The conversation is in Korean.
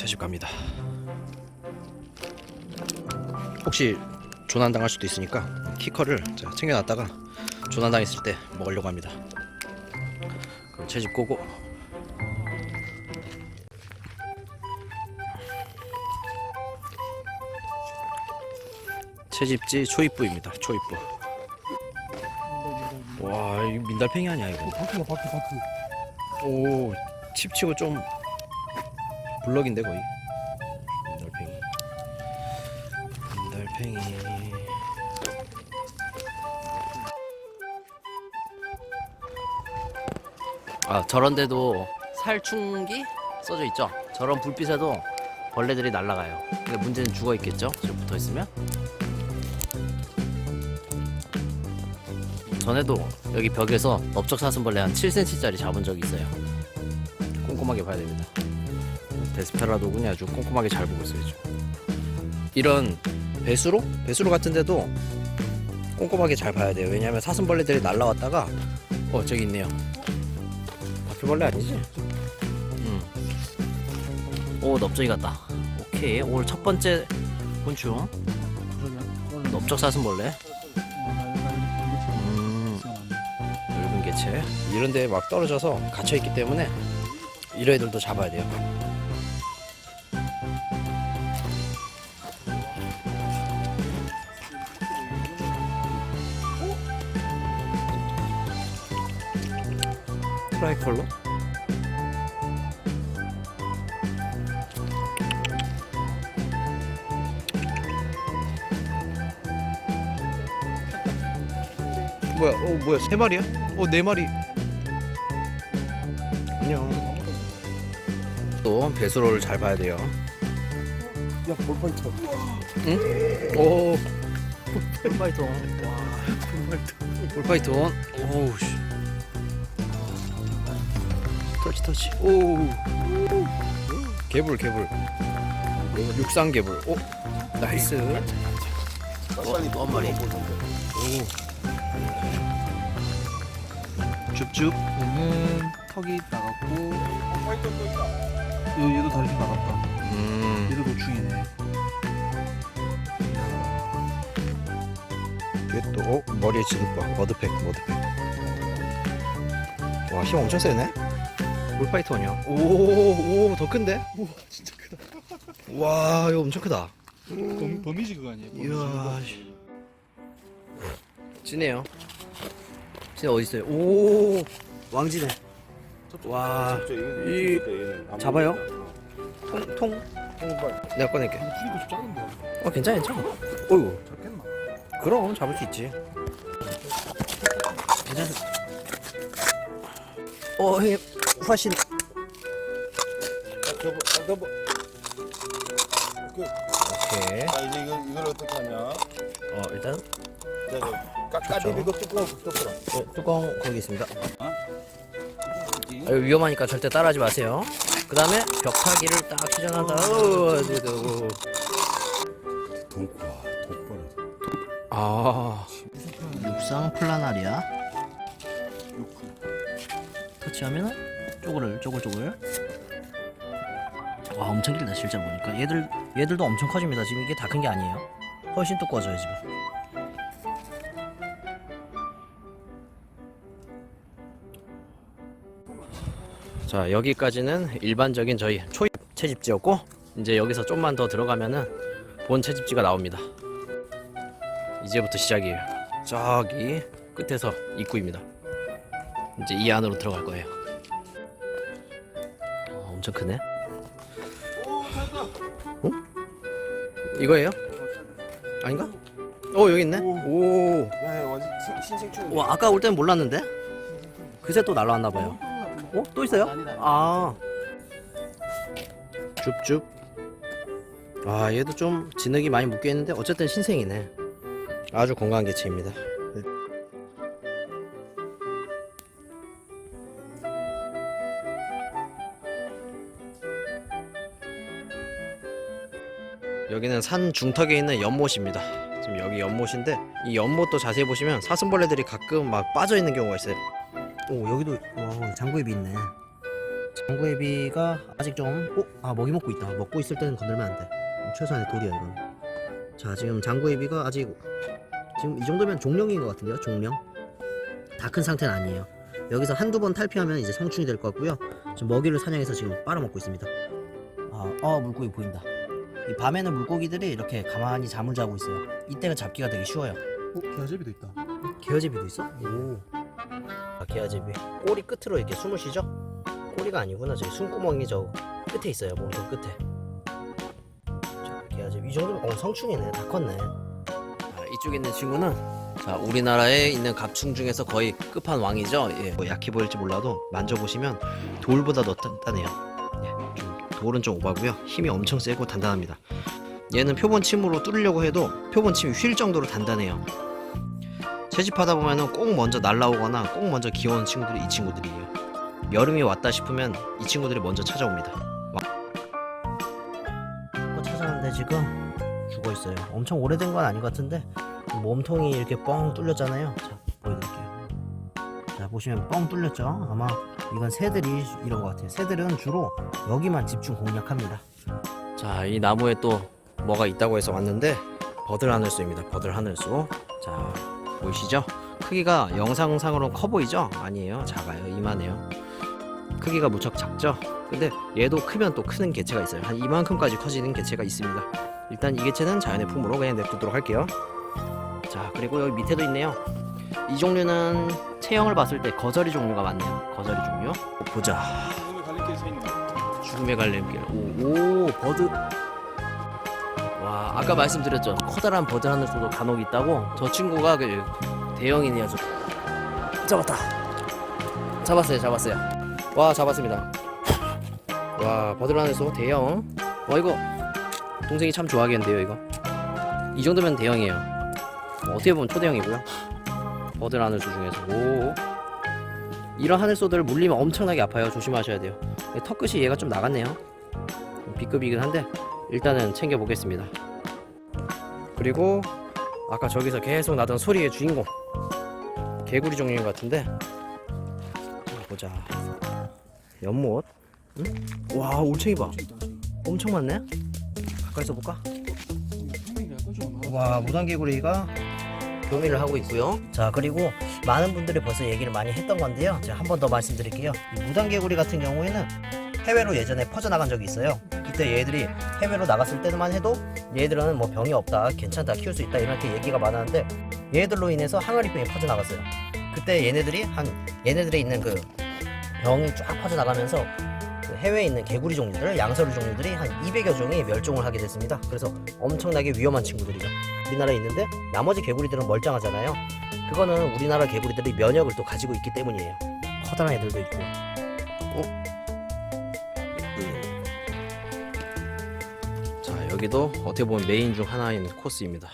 채집 갑니다. 혹시 조난 당할 수도 있으니까 키커를 챙겨놨다가 조난 당했을 때 먹으려고 합니다. 그럼 채집 고고. 채집지 초입부입니다. 초입부. 와, 이 민달팽이 아니야 이거? 바퀴가 바퀴 바퀴 오, 칩치고 좀 블럭인데 거의. 민달팽이. 민달팽이. 아, 저런데도 살충기 써져 있죠. 저런 불빛에도 벌레들이 날아가요. 근데 문제는 죽어 있겠죠. 지금 붙어 있으면. 전에도 여기 벽에서 넓적 사슴벌레 한 7cm짜리 잡은 적이 있어요. 꼼꼼하게 봐야 됩니다. 데스페라도군이 아주 꼼꼼하게 잘 보고. 지금. 이런 배수로? 배수로 같은데도 꼼꼼하게 잘 봐야 돼요. 왜냐하면 사슴벌레들이 날라왔다가 어 저기 있네요. 바퀴벌레 아니지? 음. 오 넓적이 같다. 오케이 오늘 첫 번째 곤충 넓적 사슴벌레. 음. 넓은 개체 이런 데 막 떨어져서 갇혀 있기 때문에 이런 애들도 잡아야 돼요. 트라이 컬러? 뭐야? 어 뭐야? 세 마리야? 어네 마리. 안녕. 또 배수로를 잘 봐야 돼요. 야 볼파이터 오. 볼파이톤. 와. 볼파이톤. 오우 씨. 터치 터치. 오. 개불 개불. 육상 개불. 오. 나이스. 어, 한 마리. 오. 줍줍. 얘는 턱이 나갔고 요 얘도 다시 나갔다 음. 얘도 노충이네 이게 또 어? 머리에 지득봐 머드팩 머드팩 와 힘 엄청 세네 볼파이톤이요 오오 더 큰데? 우와 진짜 크다 와 이거 엄청 크다 범, 범이지 그거 아니에요? 범이지. 이야 씨. 진해요 진해 어딨어요 오 왕진해 와이 잡아요? 통? 통? 내가 꺼낼게 근데 줄이도 좀 작은데 어 괜찮아 괜찮아 어이구 작겠나? 그럼 잡을 수 있지. 괜찮아. 어, 형님 후하신. 접어, 아, 접어. 오케이. 자, 이제 이걸, 이걸 어떻게 하냐? 어 일단 자, 저, 까까비 이거 뚜껑 덮어라. 어, 뚜껑 거기 있습니다. 아, 이거 위험하니까 절대 따라하지 마세요. 그 다음에 벽타기를 딱 시전한다. 어, 네, 네, 어. 독과, 독보라. 아, 육상 플라나리아. 터치하면은 쪼그를 쪼글쪼글. 와 엄청 길다 실제 보니까 얘들 얘들도 엄청 커집니다. 지금 이게 다 큰 게 아니에요. 훨씬 두꺼워져요 지금. 자 여기까지는 일반적인 저희 초입 채집지였고 이제 여기서 좀만 더 들어가면은 본 채집지가 나옵니다. 이제부터 시작이에요. 저기 끝에서 입구입니다. 이제 이 안으로 들어갈 거예요. 어, 엄청 크네. 어? 이거예요? 아닌가? 어 여기 있네. 오. 야, 야, 완전 신- 신생충. 와 아까 올 때는 몰랐는데. 그새 또 날라왔나 봐요. 어? 또 있어요? 아. 줍줍. 아 얘도 좀 진흙이 많이 묶여 있는데 어쨌든 신생이네. 아주 건강한 개체입니다. 여기는 산 중턱에 있는 연못입니다. 지금 여기 연못인데 이 연못도 자세히 보시면 사슴벌레들이 가끔 막 빠져 있는 경우가 있어요. 오 여기도 와 장구입이 있네. 장구애비가 아직 좀 어? 아 먹이 먹고 있다 먹고 있을 때는 건들면 안돼 최소한의 돌이야 이건 자 지금 장구애비가 아직 지금 이 정도면 종령인 것 같은데요 종령 다 큰 상태는 아니에요 여기서 한두 번 탈피하면 이제 성충이 될 것 같고요 지금 먹이를 사냥해서 지금 빨아먹고 있습니다 아, 어 물고기 보인다 이 밤에는 물고기들이 이렇게 가만히 잠을 자고 있어요 이때가 잡기가 되게 쉬워요 어, 개아제비도 있다. 개화제비도 있어? 오. 아, 개화제비. 꼬리 끝으로 이렇게 숨을 쉬죠? 꼬리가 아니구나. 저기 숨구멍이 저 끝에 있어요. 몸통 끝에. 자, 개화제비. 이 정도면 어, 성충이네. 다 컸네. 자, 이쪽에 있는 친구는 자 우리나라에 있는 갑충 중에서 거의 끝판왕이죠. 예. 뭐 약해 보일지 몰라도 만져보시면 돌보다 더 단단해요. 좀 오바고요. 힘이 엄청 세고 단단합니다. 얘는 표본 침으로 뚫으려고 해도 표본 침이 휠 정도로 단단해요. 채집하다 보면은 꼭 먼저 날라오거나 꼭 먼저 기어오는 친구들이 이 친구들이에요. 여름이 왔다 싶으면 이 친구들이 먼저 찾아옵니다. 또 찾아왔는데 지금 죽어 있어요. 엄청 오래된 건 아닌 것 같은데 몸통이 이렇게 뻥 뚫렸잖아요. 자 보여드릴게요. 자 보시면 뻥 뚫렸죠. 아마 이건 새들이 이런 것 같아요. 새들은 주로 여기만 집중 공략합니다. 자 이 나무에 또 뭐가 있다고 해서 왔는데 버들 하늘소입니다. 버들 하늘소. 자 보이시죠? 크기가 영상상으로 커 보이죠? 아니에요. 작아요. 이만해요. 크기가 무척 작죠? 근데 얘도 크면 또 크는 개체가 있어요. 한 이만큼까지 커지는 개체가 있습니다. 일단 이 개체는 자연의 품으로 그냥 냅두도록 할게요. 자 그리고 여기 밑에도 있네요. 이 종류는 체형을 봤을 때 거저리 종류가 많네요. 거저리 종류. 보자. 오늘 갈림길 서 거. 죽음의 갈림길. 오, 오 버드. 와 아까 말씀드렸죠. 커다란 버드 하늘소도 간혹 있다고. 저 친구가 그. 저. 잡았다. 잡았어요. 잡았어요. 와 잡았습니다. 와 버드 하늘소 대형. 와 이거 동생이 참 좋아하겠는데요 이거. 이 정도면 대형이에요. 뭐 어떻게 보면 초대형이고요. 버드 하늘소 중에서 오. 이런 하늘소들 물리면 엄청나게 아파요. 조심하셔야 돼요. 턱 끝이 얘가 좀 나갔네요. 좀 B급이긴 한데 일단은 챙겨 보겠습니다. 그리고 아까 저기서 계속 나던 소리의 주인공 개구리 종류인 것 같은데 자, 보자. 연못. 응? 와 올챙이 봐. 엄청 많네. 가까이서 볼까? 와 무당개구리가 교미를 하고 있고요. 자 그리고 많은 분들이 벌써 얘기를 많이 했던 건데요. 제가 한 번 더 말씀드릴게요. 이 무당개구리 같은 경우에는 해외로 예전에 퍼져나간 적이 있어요. 그때 얘들이 해외로 나갔을 때만 해도 얘들은 뭐 병이 없다, 괜찮다, 키울 수 있다 이렇게 얘기가 많았는데 얘들로 인해서 항아리병이 퍼져나갔어요. 그때 얘네들이 한 얘네들에 있는 그 병이 쫙 퍼져나가면서 그 해외에 있는 개구리 종류들, 양서류 종류들이 한 200여 종이 멸종을 하게 됐습니다. 그래서 엄청나게 위험한 친구들이죠. 우리나라에 있는데 나머지 개구리들은 멀쩡하잖아요. 그거는 우리나라 개구리들이 면역을 또 가지고 있기 때문이에요. 커다란 애들도 있고. 어? 자 여기도 어떻게 보면 메인 중 하나인 코스입니다.